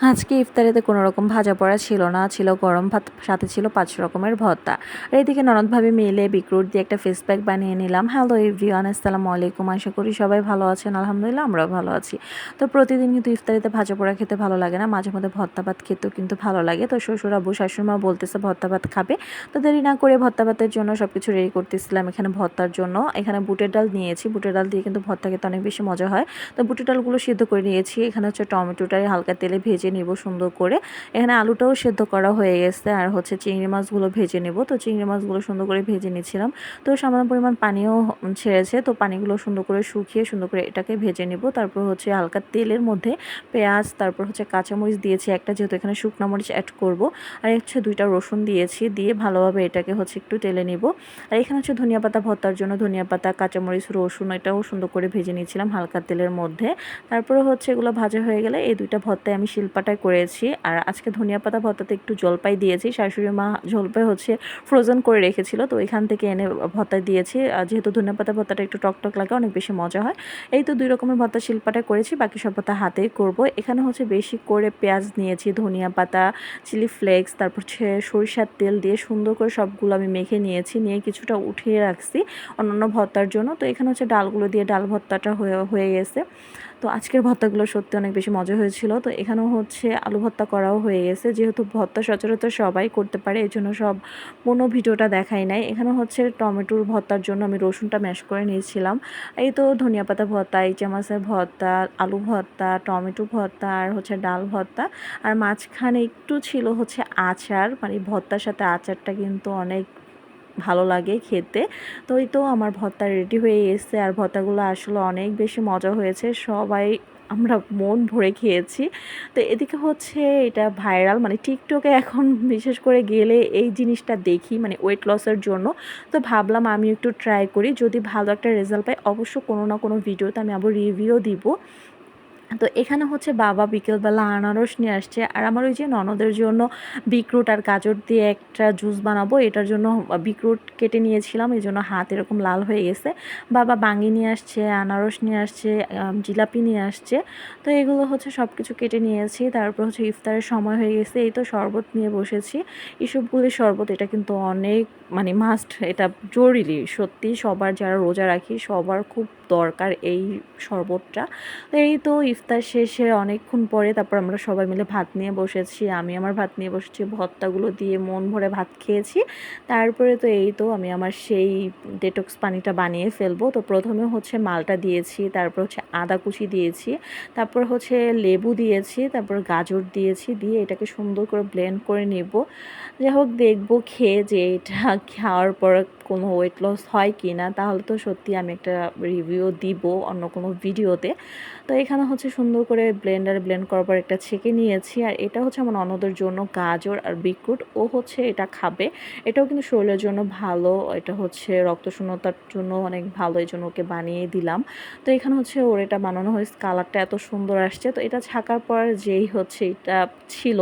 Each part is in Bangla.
আজকে ইফতারিতে কোনো রকম ভাজা পড়া ছিল না, ছিল গরম ভাত, সাথে ছিল পাঁচ রকমের ভর্তা। আর এদিকে ননদভাবে মিলে বিক্রুট দিয়ে একটা ফেস প্যাক বানিয়ে নিলাম। হ্যালো এভরিওয়ান আসসালামু আলাইকুম। আশা করি সবাই ভালো আছেন। আলহামদুলিল্লাহ, আমরাও ভালো আছি। তো প্রতিদিন কিন্তু ইফতারিতে ভাজা পোড়া খেতে ভালো লাগে না। মাঝে মধ্যে ভর্তা ভাত খেতেও কিন্তু ভালো লাগে। তো শ্বশুর আব্বু, শাশুড়িমা বলতেছে, ভর্তা ভাত খাবে। তো দেরি না করে ভর্তা ভাতের জন্য সব কিছু রেডি করতেছিলাম এখানে ভর্তার জন্য। এখানে বুটের ডাল নিয়েছি। বুটের ডাল দিয়ে কিন্তু ভর্তা খেতে অনেক বেশি মজা হয়। তো বুটের ডালগুলো সিদ্ধ করে নিয়েছি। এখানে হচ্ছে টমেটোটাই হালকা তেলে ভেজে নিব সুন্দর করে। এখানে আলুটাও সেদ্ধ করা হয়ে গেছে আর হচ্ছে চিংড়ি মাছগুলো ভেজে নেব। তো চিংড়ি মাছগুলো সুন্দর করে ভেজে নিচ্ছিলাম তো সামান্য পরিমাণ পানিও ছেড়েছে, তো পানিগুলো সুন্দর করে শুকিয়ে সুন্দর করে এটাকে ভেজে নেব। তারপর হচ্ছে হালকা তেলের মধ্যে পেঁয়াজ, তারপর হচ্ছে কাঁচামরিচ দিয়েছি একটা, যেহেতু এখানে শুকনো মরিচ অ্যাড করব। আর হচ্ছে দুইটা রসুন দিয়েছি, দিয়ে ভালোভাবে এটাকে হচ্ছে একটু তেলে নেব। আর এখানে হচ্ছে ধনিয়া পাতা ভর্তার জন্য ধনিয়া পাতা, কাঁচামরিচ, রসুন এটাও সুন্দর করে ভেজে নিয়েছিলাম হালকা তেলের মধ্যে। তারপরে হচ্ছে এগুলো ভাজা হয়ে গেলে এই দুইটা ভর্তায় আমি শিলপাটায় করেছি। আর আজকে ধনিয়া পাতা ভর্তাতে একটু জলপাই দিয়েছি। শাশুড়ি মা জলপাই হচ্ছে ফ্রোজেন করে রেখেছিল। তো এখান থেকে এনে ভর্তা দিয়েছি। যেহেতু ধনিয়া পাতা ভর্তাটা একটু টকটক লাগে, অনেক বেশি মজা হয়। এই তো দুই রকমের ভর্তা শিল্পাটা করেছি। বাকি সব ভর্তা হাতেই করব। এখানে হচ্ছে বেশি করে পেঁয়াজ নিয়েছি ধনিয়া পাতা চিলি ফ্লেক্স, তারপর হচ্ছে সরিষার তেল দিয়ে সুন্দর করে সবগুলো আমি মেখে নিয়েছি। নিয়ে কিছুটা উঠিয়ে রাখছি অন্যান্য ভর্তার জন্য। তো এখানে হচ্ছে ডালগুলো দিয়ে ডাল ভর্তাটা হয়ে হয়ে গেছে। তো আজকের ভর্তাগুলো সত্যি অনেক বেশি মজা হয়েছিল। তো এখানেও হচ্ছে আলু ভর্তা করাও হয়ে গেছে। যেহেতু ভর্তা সচরাচর সবাই করতে পারে এই জন্য সব কোনো ভিডিওটা দেখাই নাই। এখানে হচ্ছে টমেটোর ভর্তার জন্য আমি রসুনটা ম্যাশ করে নিয়েছিলাম। এই তো ধনিয়া পাতা ভর্তা ইচা মাছের ভর্তা আলু ভর্তা টমেটো ভর্তা আর হচ্ছে ডাল ভর্তা আর মাঝখানে একটু ছিল হচ্ছে আচার মানে ভর্তার সাথে আচারটা কিন্তু অনেক ভালো লাগে খেতে। তো এই তো আমার ভর্তা রেডি হয়ে এসছে আর ভর্তাগুলো আসলে অনেক বেশি মজা হয়েছে। সবাই আমরা মন ভরে খেয়েছি। তো এদিকে হচ্ছে এটা ভাইরাল মানে টিকটকে এখন বিশেষ করে গেলে এই জিনিসটা দেখি মানে ওয়েট লসের জন্য। তো ভাবলাম আমি একটু ট্রাই করি। যদি ভালো একটা রেজাল্ট পাই অবশ্য কোনো না কোনো ভিডিওতে আমি আবার রিভিউ দিব। তো এখানে হচ্ছে বাবা বিকেলবেলা আনারস নিয়ে আসছে। আর আমার ওই যে ননদের জন্য বিক্রুট আর গাজর দিয়ে একটা জুস বানাবো, এটার জন্য বিক্রুট কেটে নিয়েছিলাম, এই জন্য হাত এরকম লাল হয়ে গেছে। বাবা বাঙ্গি নিয়ে আসছে, আনারস নিয়ে আসছে জিলাপি নিয়ে আসছে। তো এগুলো হচ্ছে সব কিছু কেটে নিয়েছি, তারপর হচ্ছে ইফতারের সময় হয়ে গেছে, এই তো শরবত নিয়ে বসেছি। ইসবগুলির শরবত, এটা কিন্তু অনেক মানে মাস্ট এটা জরুরি। সত্যি সবার যারা রোজা রাখি, সবার খুব দরকার এই শরবতটা। এই তো ইফতার শেষে অনেকক্ষণ পরে তারপর আমরা সবাই মিলে ভাত নিয়ে বসেছি। আমি আমার ভাত নিয়ে বসেছি, ভর্তাগুলো দিয়ে মন ভরে ভাত খেয়েছি। তারপরে তো এই তো আমি আমার সেই ডেটক্স পানিটা বানিয়ে ফেলব। তো প্রথমে হচ্ছে মালটা দিয়েছি, তারপর হচ্ছে আদা কুচি দিয়েছি, তারপর হচ্ছে লেবু দিয়েছি, তারপর গাজর দিয়েছি, দিয়ে এটাকে সুন্দর করে ব্লেন্ড করে নেব। যাই হোক, দেখব, খেয়ে যে এটা খাওয়ার পর কোনো ওয়েট লস হয় কি না, তাহলে তো সত্যি আমি একটা রিভিউ দিব অন্য কোনো ভিডিওতে তো এখানে হচ্ছে সুন্দর করে ব্লেন্ডারে ব্লেন্ড করার পর একটা ছেঁকে নিয়েছি, আর এটা হচ্ছে আমার অন্যদের জন্য গাজর আর বিটরুট। ও হচ্ছে এটা খাবে, এটাও কিন্তু শরীরের জন্য ভালো, এটা হচ্ছে রক্তশূন্যতার জন্য অনেক ভালো, এই জন্য ওকে বানিয়ে দিলাম। তো এখানে হচ্ছে ওর এটা বানানো হয়েছে কালারটা এত সুন্দর আসছে। তো এটা ছাকার পর যেই হচ্ছে এটা ছিল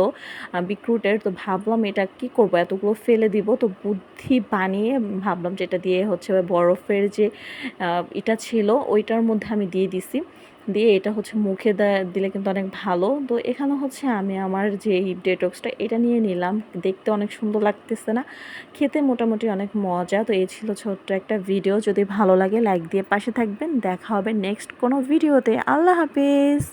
বিক্রুটের তো ভাবলাম এটা কি করব? এতগুলো ফেলে দিব, তো বুদ্ধি বানিয়ে ভাবলাম যেটা দিয়ে হচ্ছে বরফের যে এটা ছিল, ওইটার মধ্যে আমি দিয়ে দিছি। দিয়ে এটা হচ্ছে মুখে দিলে কিন্তু অনেক ভালো। তো এখানে হচ্ছে আমি আমার যে ডেটক্সটা এটা নিয়ে নিলাম। দেখতে অনেক সুন্দর লাগতেছে না। খেতে মোটামুটি অনেক মজা। তো এই ছিল ছোট্ট একটা ভিডিও যদি ভালো লাগে লাইক দিয়ে পাশে থাকবেন। দেখা হবে নেক্সট কোনো ভিডিওতে আল্লাহ হাফিজ!